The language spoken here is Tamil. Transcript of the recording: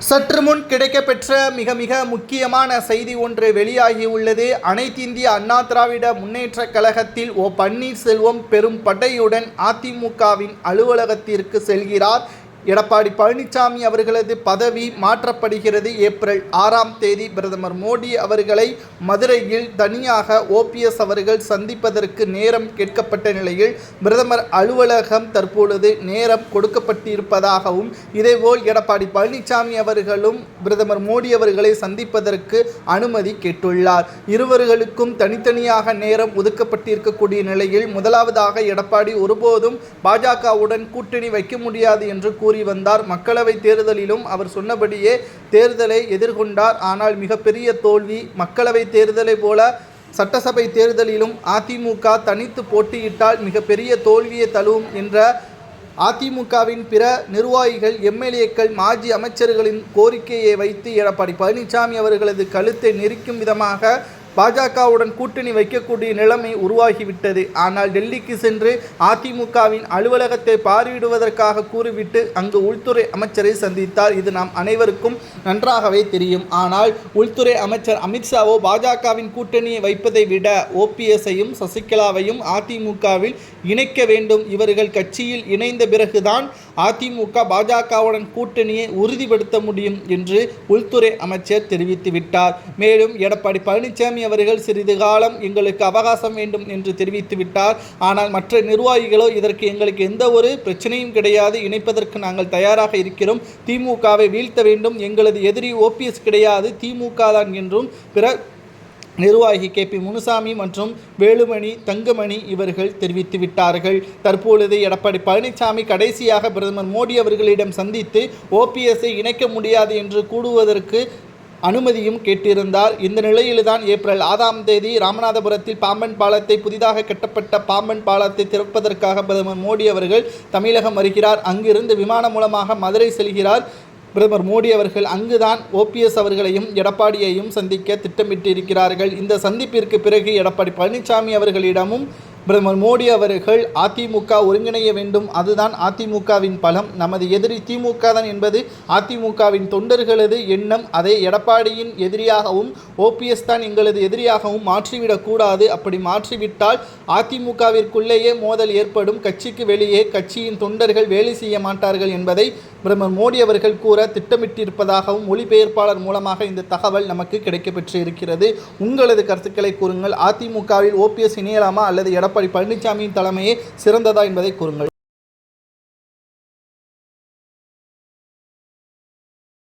சற்று முன் கிடைக்கப்பெற்ற மிக மிக முக்கியமான செய்தி ஒன்று வெளியாகியுள்ளது அனைத்திந்திய அண்ணா திராவிட முன்னேற்றக் கழகத்தில் ஓ பன்னீர்செல்வம் பெரும் படையுடன் அதிமுகவின் அலுவலகத்திற்கு செல்கிறார். எடப்பாடி பழனிசாமி அவர்களது பதவி மாற்றப்படுகிறது ஏப்ரல் ஆறாம் தேதி. பிரதமர் மோடி அவர்களை மதுரையில் தனியாக ஓபிஎஸ் அவர்கள் சந்திப்பதற்கு நேரம் கேட்கப்பட்ட நிலையில் பிரதமர் அலுவலகம் தற்பொழுது நேரம் கொடுக்கப்பட்டிருப்பதாகவும் இதேபோல் எடப்பாடி பழனிசாமி அவர்களும் பிரதமர் மோடி அவர்களை சந்திப்பதற்கு அனுமதி கேட்டுள்ளார். இருவர்களுக்கும் தனித்தனியாக நேரம் ஒதுக்கப்பட்டிருக்கக்கூடிய நிலையில் முதலாவதாக எடப்பாடி ஒருபோதும் பாஜகவுடன் கூட்டணி வைக்க முடியாது என்று கூறி வந்தார். மக்களவை தேர்தலிலும் அவர் சொன்னபடியே தேர்தலை எதிர்கொண்டார். ஆனால் மிகப்பெரிய தோல்வி மக்களவை தேர்தலை போல சட்டசபை தேர்தலிலும் அதிமுக தனித்து போட்டியிட்டால் மிகப்பெரிய தோல்வியை தழுவும் என்ற அதிமுகவின் பிற நிர்வாகிகள் எம்எல்ஏக்கள் மாஜி அமைச்சர்களின் கோரிக்கையை வைத்து எடப்பாடி பழனிசாமி அவர்களது கழுத்தை நெரிக்கும் விதமாக பாஜகவுடன் கூட்டணி வைக்கக்கூடிய நிலைமை உருவாகிவிட்டது. ஆனால் டெல்லிக்கு சென்று அதிமுகவின் அலுவலகத்தை பார்வையிடுவதற்காக கூறிவிட்டு அங்கு உள்துறை அமைச்சரை சந்தித்தார். இது நாம் அனைவருக்கும் நன்றாகவே தெரியும். ஆனால் உள்துறை அமைச்சர் அமித்ஷாவோ பாஜகவின் கூட்டணியை வைப்பதை விட ஓபிஎஸ்ஸையும் சசிகலாவையும் அதிமுகவில் இணைக்க வேண்டும். இவர்கள் கட்சியில் இணைந்த பிறகுதான் அதிமுக பாஜகவுடன் கூட்டணியை உறுதிப்படுத்த முடியும் என்று உள்துறை அமைச்சர் தெரிவித்து விட்டார் மேலும் எடப்பாடி பழனிசாமி அவர்கள் சிறிது காலம் எங்களுக்கு அவகாசம் வேண்டும் என்று தெரிவித்து விட்டார். ஆனால் மற்ற நிர்வாகிகளோ இதற்கு எங்களுக்கு எந்த ஒரு பிரச்சனையும் கிடையாது. இணைப்பதற்கு நாங்கள் தயாராக இருக்கிறோம். திமுகவை வீழ்த்த வேண்டும். எங்களது எதிரி ஓபிஎஸ் கிடையாது. திமுக தான் என்றும் பிற நிர்வாகி கே. பி. முனுசாமி மற்றும் வேலுமணி தங்கமணி இவர்கள் தெரிவித்து விட்டார்கள். தற்பொழுது எடப்பாடி பழனிசாமி கடைசியாக பிரதமர் மோடி அவர்களிடம் சந்தித்து ஓபிஎஸ்ஐ இணைக்க முடியாது என்று கூடுவதற்கு அனுமதியும் கேட்டிருந்தார். இந்த நிலையில்தான் ஏப்ரல் ஆறாம் தேதி ராமநாதபுரத்தில் பாம்பன் பாலத்தை புதிதாக கட்டப்பட்ட பாம்பன் பாலத்தை திறப்பதற்காக பிரதமர் மோடி அவர்கள் தமிழகம் வருகிறார். அங்கிருந்து விமானம் மூலமாக மதுரை செல்கிறார். பிரதமர் மோடி அவர்கள் அங்குதான் ஓபிஎஸ் அவர்களையும் எடப்பாடியையும் சந்திக்க திட்டமிட்டிருக்கிறார்கள். இந்த சந்திப்பிற்கு பிறகு எடப்பாடி பழனிசாமி அவர்களிடமும் பிரதமர் மோடி அவர்கள் அதிமுக ஒருங்கிணைய வேண்டும். அதுதான் அதிமுகவின் பலம். நமது எதிரி திமுக தான் என்பது அதிமுகவின் தொண்டர்களது எண்ணம். அதை எடப்பாடியின் எதிரியாகவும் ஓபிஎஸ் தான் எங்களது எதிரியாகவும் மாற்றிவிடக்கூடாது அப்படி மாற்றிவிட்டால் அதிமுகவிற்குள்ளேயே மோதல் ஏற்படும். கட்சிக்கு வெளியே கட்சியின் தொண்டர்கள் வேலை செய்ய மாட்டார்கள் என்பதை பிரதமர் மோடி அவர்கள் கூற திட்டமிட்டிருப்பதாகவும் மொழிபெயர்ப்பாளர் மூலமாக இந்த தகவல் நமக்கு கிடைக்கப்பெற்று இருக்கிறது உங்களது கருத்துக்களை கூறுங்கள். அதிமுகவில் ஓபிஎஸ் இணையலாமா அல்லது எடப்பாடி பழனிசாமியின் தலைமையே சிறந்ததா என்பதை கூறுங்கள்.